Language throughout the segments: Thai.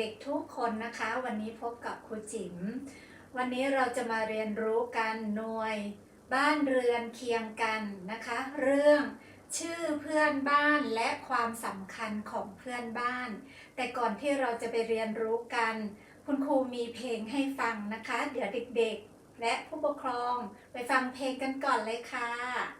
เด็กทุกคนนะคะ วันนี้พบกับครูจิ๋มวันนี้เราจะมาเรียนรู้กันหน่วย บ้านเรือนเคียงกันนะคะ เรื่องชื่อเพื่อนบ้านและความสำคัญของเพื่อนบ้าน แต่ก่อนที่เราจะไปเรียนรู้กัน คุณครูมีเพลงให้ฟังนะคะ เดี๋ยวเด็กๆ และผู้ปกครองไปฟังเพลงกันก่อนเลยค่ะ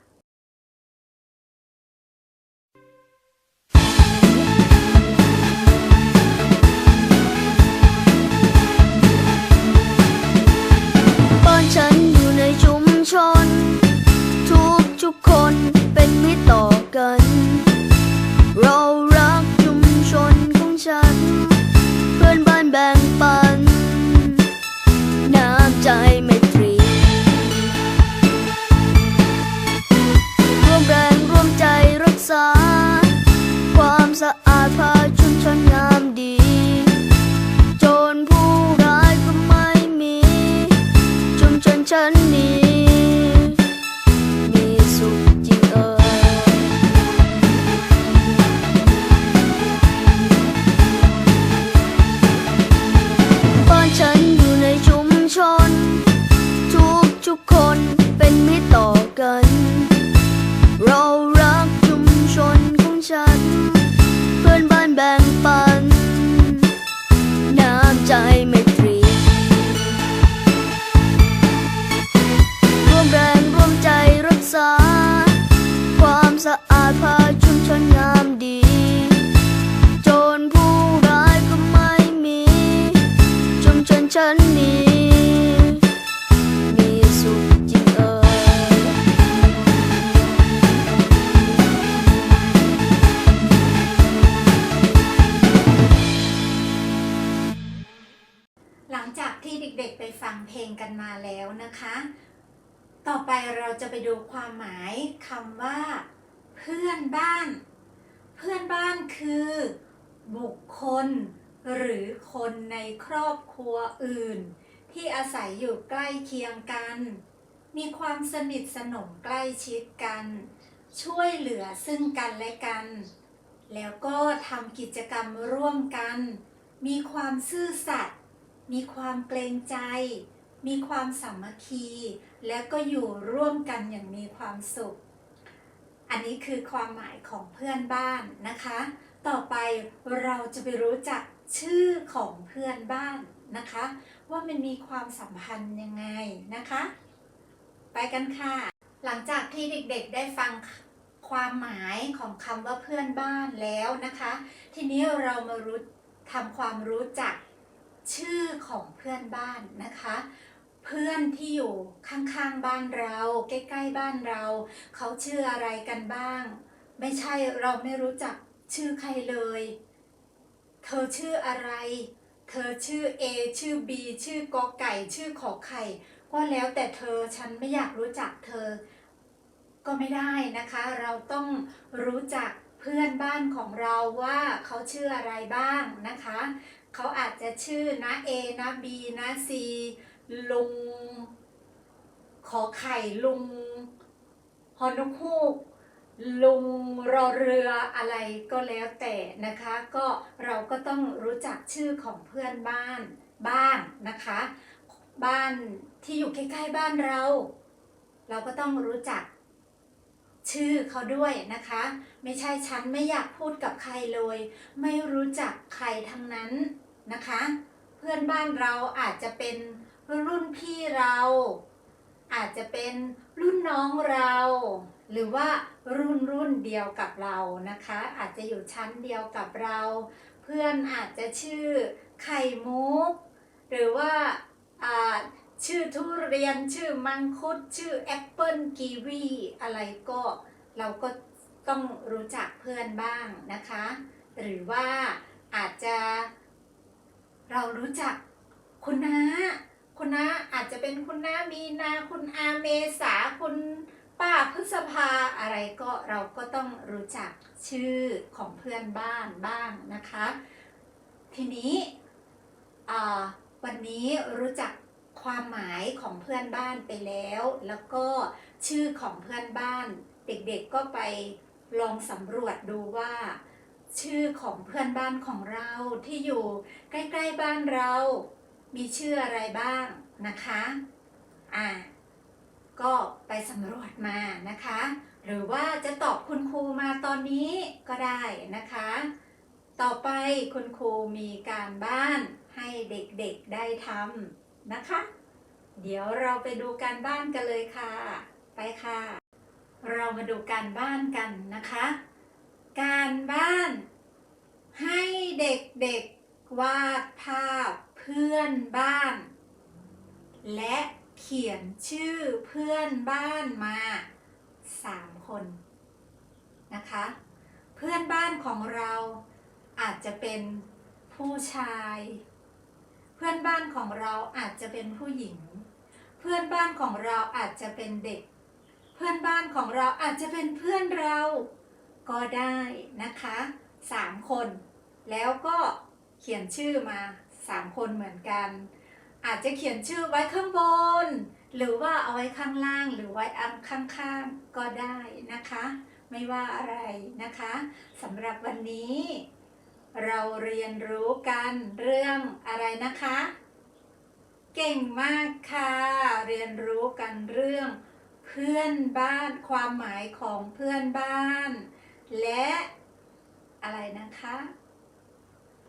กันมาแล้วนะคะ ต่อไปเราจะไปดูความหมายคำว่า เพื่อนบ้าน เพื่อนบ้านคือ บุคคล หรือคนในครอบครัวอื่น ที่อาศัยอยู่ใกล้เคียงกัน มีความสนิทสนมใกล้ชิดกัน ช่วยเหลือซึ่งกันและกัน แล้วก็ทำกิจกรรมร่วมกัน มีความซื่อสัตย์มีความเกรงใจ มีความสามัคคี แล้วก็อยู่ร่วมกันอย่างมีความสุข อันนี้คือความหมายของเพื่อนบ้านนะคะ ต่อไปเราจะไปรู้จักชื่อของเพื่อนบ้านนะคะ ว่ามันมีความสัมพันธ์ยังไงนะคะ ไปกันค่ะ หลังจากที่เด็กๆได้ฟังความหมายของคำว่าเพื่อนบ้านแล้วนะคะ ทีนี้เรามารู้ทำความรู้จักชื่อของเพื่อนบ้านนะคะ พื่อนที่อยู่ข้างๆบ้านเรา ใกล้ๆบ้านเรา เขาชื่ออะไรกันบ้าง ไม่ใช่เราไม่รู้จักชื่อใครเลย เธอชื่ออะไร เธอชื่อ A ชื่อ B ชื่อกอไก่ ชื่อขอไข่ ก็แล้วแต่เธอฉันไม่อยากรู้จักเธอ ก็ไม่ได้นะคะ เราต้องรู้จักเพื่อนบ้านของเราว่าเขาชื่ออะไรบ้างนะคะ เขาอาจจะชื่อนะเอนะบีนะซี ลุง ขอไข่ลุงฮอนกฮูกลุงรอเรืออะไรก็แล้วแต่นะคะ ก็เราก็ต้องรู้จักชื่อของเพื่อนบ้านบ้างนะคะ บ้านที่อยู่ใกล้ๆบ้านเรา เราก็ต้องรู้จักชื่อเขาด้วยนะคะ ไม่ใช่ฉันไม่อยากพูดกับใครเลย ไม่รู้จักใครทั้งนั้นนะคะ เพื่อนบ้านเราอาจจะเป็น รุ่นพี่เรา อาจจะเป็นรุ่นน้องเรา หรือว่ารุ่นรุ่นเดียวกับเรานะคะ อาจจะอยู่ชั้นเดียวกับเรา เพื่อนอาจจะชื่อไข่มุก หรือว่าชื่อทุเรียนชื่อมังคุดชื่อแอปเปิลกีวีอะไรก็เราก็ต้องรู้จักเพื่อนบ้างนะคะ หรือว่าอาจจะเรารู้จักคุณน้า คุณน้าอาจจะเป็นคุณน้ามีนาคุณอาเมษาคุณป้าพฤษภาอะไรก็เราก็ต้องรู้จักชื่อของเพื่อนบ้านบ้างนะคะ ทีนี้วันนี้รู้จักความหมายของเพื่อนบ้านไปแล้ว แล้วก็ชื่อของเพื่อนบ้าน เด็กๆก็ไปลองสำรวจดูว่า ชื่อของเพื่อนบ้านของเราที่อยู่ใกล้ ๆ บ้านเรา มีชื่ออะไรบ้างนะคะ อ่า ก็ไปสำรวจมานะคะ หรือว่าจะตอบคุณครูมาตอนนี้ก็ได้นะคะ ต่อไปคุณครูมีการบ้านให้เด็กๆได้ทำนะคะ เดี๋ยวเราไปดูการบ้านกันเลยค่ะ ไปค่ะ เรามาดูการบ้านกันนะคะ การบ้านให้เด็กๆวาดภาพ พื่อนบ้าน และเขียนชื่อเพื่อนบ้านมาสามคนนะคะ เพื่อนบ้านของเราอาจจะเป็นผู้ชาย เพื่อนบ้านของเราอาจจะเป็นผู้หญิง เพื่อนบ้านของเราอาจจะเป็นเด็ก เพื่อนบ้านของเราอาจจะเป็นเพื่อนเราก็ได้นะคะสามคน แล้วก็เขียนชื่อมา สามคนเหมือนกัน อาจจะเขียนชื่อไว้ข้างบน หรือว่าเอาไว้ข้างล่าง หรือไว้อันข้างๆก็ได้นะคะ ไม่ว่าอะไรนะคะสำหรับวันนี้ เราเรียนรู้กันเรื่องอะไรนะคะ เก่งมากค่ะ เรียนรู้กันเรื่องเพื่อนบ้านความหมายของเพื่อนบ้าน และอะไรนะคะ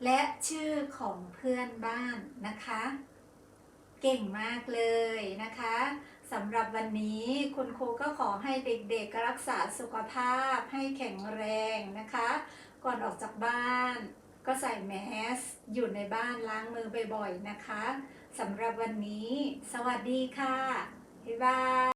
และชื่อของเพื่อนบ้านนะคะ เก่งมากเลยนะคะสำหรับวันนี้คุณครูก็ขอให้เด็กๆรักษาสุขภาพให้แข็งแรงนะคะ ก่อนออกจากบ้าน ก็ใส่แมส อยู่ในบ้านล้างมือบ่อยๆนะคะสำหรับวันนี้ สวัสดีค่ะ บ๊ายบาย